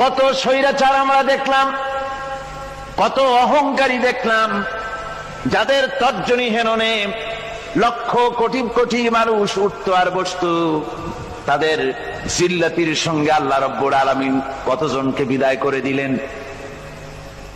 কত স্বৈরাচার আমরা দেখলাম, কত অহংকারী দেখলাম, যাদের তর্জনী হেননে লক্ষ কোটি কোটি মানুষ উঠত আর বসত, তাদের জিল্লাতির সঙ্গে আল্লাহ রব্বুর আলমিন কতজনকে বিদায় করে দিলেন?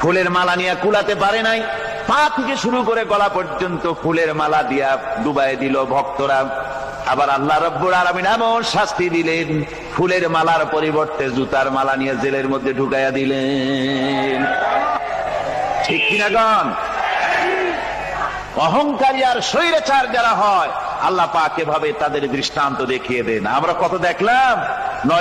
ফুলের মালা নিয়ে কুলাতে পারে নাই, পা থেকে শুরু করে গলা পর্যন্ত ফুলের মালা দিয়া ডুবাই দিল ভক্তরা। আবার আল্লাহ রব্বুর আলমিন এমন শাস্তি দিলেন, ফুলের মালার পরিবর্তে জুতার মালা নিয়ে জেলের মধ্যে ঢুকাইয়া দিলেন। ঠিক কিনা গণ? অহংকারী আর স্বৈরাচার যারা হয়, আল্লাহ পাক এভাবে তাদের দৃষ্টান্ত দেখিয়ে দেন। আমরা কত দেখলাম?